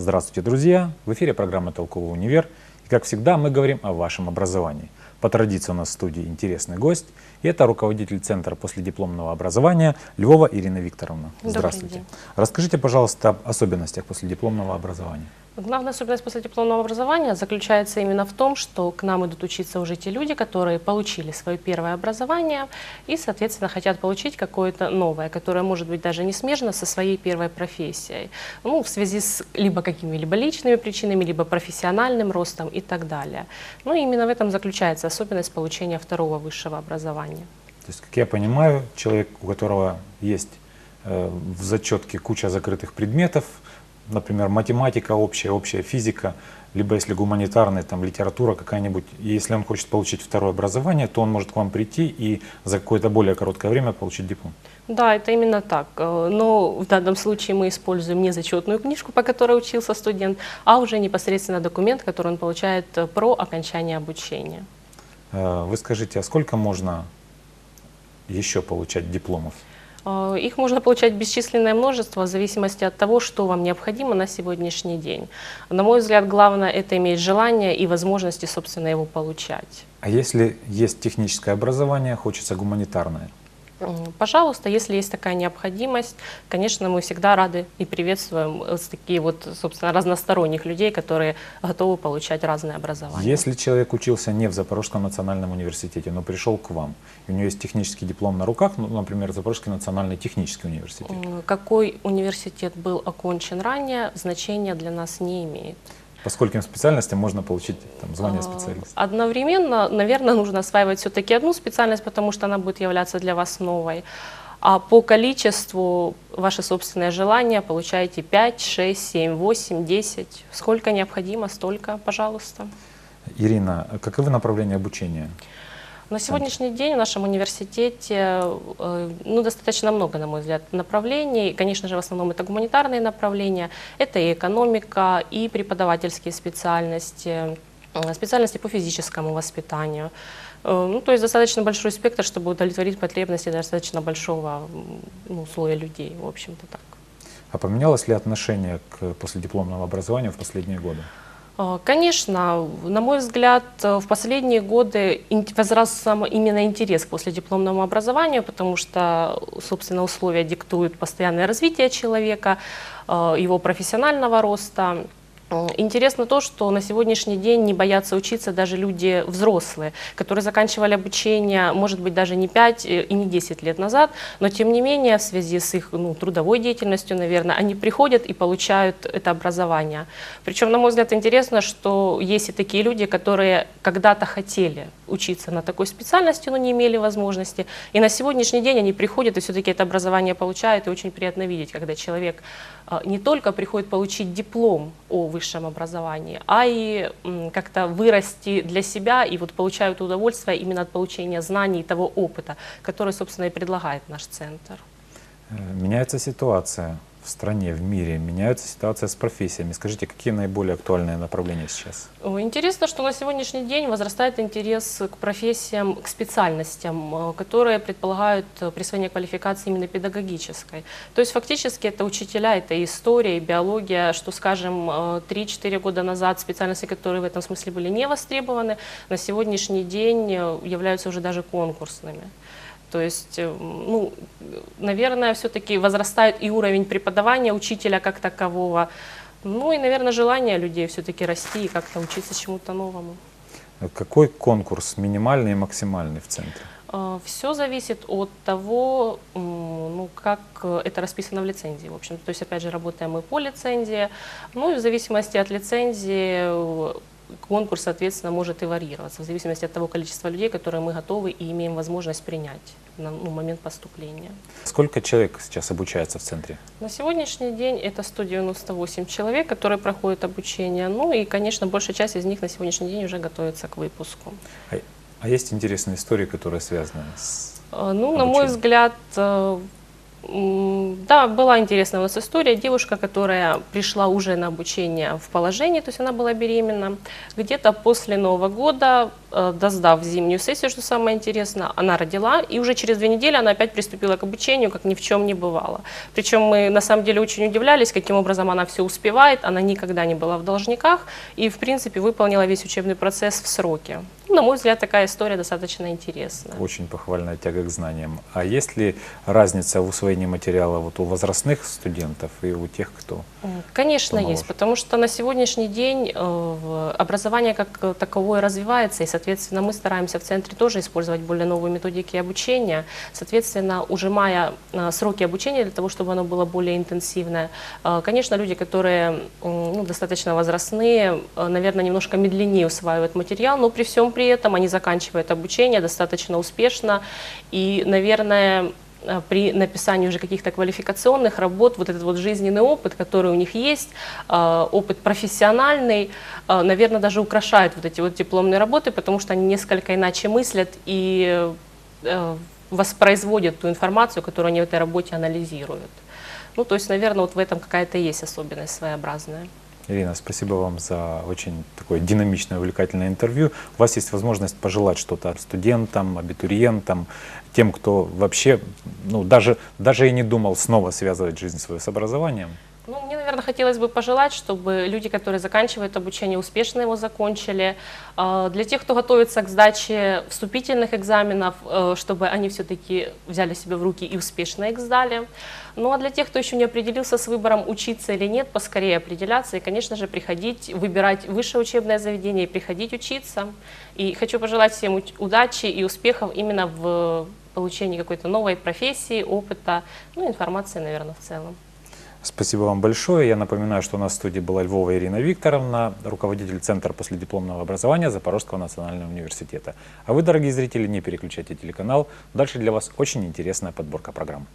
Здравствуйте, друзья! В эфире программа «Толковый универ». И, как всегда, мы говорим о вашем образовании. По традиции у нас в студии интересный гость. И это руководитель Центра последипломного образования Львова Ирина Викторовна. Здравствуйте. Расскажите, пожалуйста, об особенностях последипломного образования. Главная особенность последипломного образования заключается именно в том, что к нам идут учиться уже те люди, которые получили свое первое образование и, соответственно, хотят получить какое-то новое, которое может быть даже не смежно со своей первой профессией. Ну, в связи с либо какими-либо личными причинами, либо профессиональным ростом и так далее. Ну, именно в этом заключается особенность получения второго высшего образования. То есть, как я понимаю, человек, у которого есть э, в зачетке куча закрытых предметов, например, математика общая, общая физика, либо если гуманитарная, там литература какая-нибудь, если он хочет получить второе образование, то он может к вам прийти и за какое-то более короткое время получить диплом. Да, это именно так. Э, Но в данном случае мы используем не зачетную книжку, по которой учился студент, а уже непосредственно документ, который он получает э, про окончание обучения. Э, Вы скажите, а сколько можно еще получать дипломов? Э, Их можно получать бесчисленное множество в зависимости от того, что вам необходимо на сегодняшний день. На мой взгляд, главное это иметь желание и возможности, собственно, его получать. А если есть техническое образование, хочется гуманитарное? Пожалуйста, если есть такая необходимость, конечно, мы всегда рады и приветствуем э, такие вот, собственно, разносторонних людей, которые готовы получать разное образование. Если человек учился не в Запорожском национальном университете, но пришел к вам, и у него есть технический диплом на руках, ну, например, Запорожский национальный технический университет, Какой университет был окончен ранее, значения для нас не имеет. По скольким специальностям можно получить там, звание А, специалиста? Одновременно, наверное, нужно осваивать все-таки одну специальность, потому что она будет являться для вас новой. А по количеству ваше собственное желание получаете 5, 6, 7, 8, 10. Сколько необходимо, столько, пожалуйста. Ирина, а каковы направления обучения? На сегодняшний день в нашем университете э, ну, достаточно много, на мой взгляд, направлений. Конечно же, в основном это гуманитарные направления, это и экономика, и преподавательские специальности, э, специальности по физическому воспитанию. Э, Ну, то есть достаточно большой спектр, чтобы удовлетворить потребности достаточно большого ну, слоя людей, в общем-то так. А поменялось ли отношение к последипломному образованию в последние годы? Э, Конечно, на мой взгляд, э, в последние годы возрос именно интерес к последипломному образованию, потому что, собственно, условия диктуют постоянное развитие человека, э, его профессионального роста. Э, Интересно то, что на сегодняшний день не боятся учиться даже люди взрослые, которые заканчивали обучение, может быть, даже не 5 и не 10 лет назад, но тем не менее в связи с их ну, трудовой деятельностью, наверное, они приходят и получают это образование. Причем, на мой взгляд, интересно, что есть и такие люди, которые когда-то хотели учиться на такой специальности, но не имели возможности. И на сегодняшний день они приходят и все-таки это образование получают. И очень приятно видеть, когда человек а, не только приходит получить диплом о высшем образовании, а и как-то вырасти для себя и вот получают удовольствие именно от получения знаний и того опыта, который, собственно, и предлагает наш центр. Э, Меняется ситуация в стране, в мире, меняется ситуация с профессиями. Скажите, какие наиболее актуальные направления сейчас? Интересно, что на сегодняшний день возрастает интерес к профессиям, к специальностям, э, которые предполагают э, присвоение квалификации именно педагогической. То есть фактически это учителя, это история, биология, что, скажем, э, 3-4 года назад специальности, которые в этом смысле были не востребованы, на сегодняшний день э, являются уже даже конкурсными. То есть, э, ну, наверное, все-таки возрастает и уровень преподавания учителя как такового, ну и, наверное, желание людей все-таки расти и как-то учиться чему-то новому. Какой конкурс минимальный и максимальный в центре? Все зависит от того, ну, как э, это расписано в лицензии, в общем. То есть, опять же, работаем мы по лицензии. Ну и в зависимости от лицензии э, конкурс, соответственно, может и варьироваться, в зависимости от того количества людей, которые мы готовы и имеем возможность принять на ну, момент поступления. Сколько человек сейчас обучается в центре? На сегодняшний день это 198 человек, которые проходят обучение. Ну и, конечно, большая часть из них на сегодняшний день уже готовится к выпуску. А, а есть интересные истории, которые связаны с... Э, Ну, на мой взгляд, э, да, была интересная у нас история. Девушка, которая пришла уже на обучение в положении, то есть она была беременна, где-то после Нового года доздав зимнюю сессию, что самое интересное, она родила, и уже через две недели она опять приступила к обучению, как ни в чем не бывало. Причем мы на самом деле очень удивлялись, каким образом она все успевает, она никогда не была в должниках и, в принципе, выполнила весь учебный процесс в сроки. Ну, На мой взгляд, такая история достаточно интересная. Очень похвальная тяга к знаниям. А есть ли разница в усвоении материала вот у возрастных студентов и у тех, кто... Конечно, Помоложе. есть, потому что на сегодняшний день э, образование как э, таковое развивается, и, соответственно, мы стараемся в центре тоже использовать более новые методики обучения, соответственно, ужимая э, сроки обучения для того, чтобы оно было более интенсивное. Э, Конечно, люди, которые ну, достаточно возрастные, э, наверное, немножко медленнее усваивают материал, но при всем при этом они заканчивают обучение достаточно успешно, и, наверное, при написании уже каких-то квалификационных работ, вот этот вот жизненный опыт, который у них есть, э, опыт профессиональный, э, наверное, даже украшает вот эти вот дипломные работы, потому что они несколько иначе мыслят и э, воспроизводят ту информацию, которую они в этой работе анализируют. Ну, то есть, наверное, вот в этом какая-то есть особенность своеобразная. Ирина, спасибо вам за очень такое динамичное, увлекательное интервью. У вас есть возможность пожелать что-то студентам, абитуриентам, тем, кто вообще, ну, даже, даже и не думал снова связывать жизнь свою с образованием. Ну, мне, наверное, хотелось бы пожелать, чтобы люди, которые заканчивают обучение, успешно его закончили. А, Для тех, кто готовится к сдаче вступительных экзаменов, э, чтобы они все-таки взяли себя в руки и успешно их сдали. Ну а для тех, кто еще не определился с выбором, учиться или нет, поскорее определяться и, конечно же, приходить, выбирать высшее учебное заведение и приходить учиться. И хочу пожелать всем удачи и успехов именно в получении какой-то новой профессии, опыта, ну, информации, наверное, в целом. Спасибо вам большое. Я напоминаю, что у нас в студии была Львова Ирина Викторовна, руководитель Центра последипломного образования Запорожского национального университета. А вы, дорогие зрители, не переключайте телеканал. Дальше для вас очень интересная подборка программ.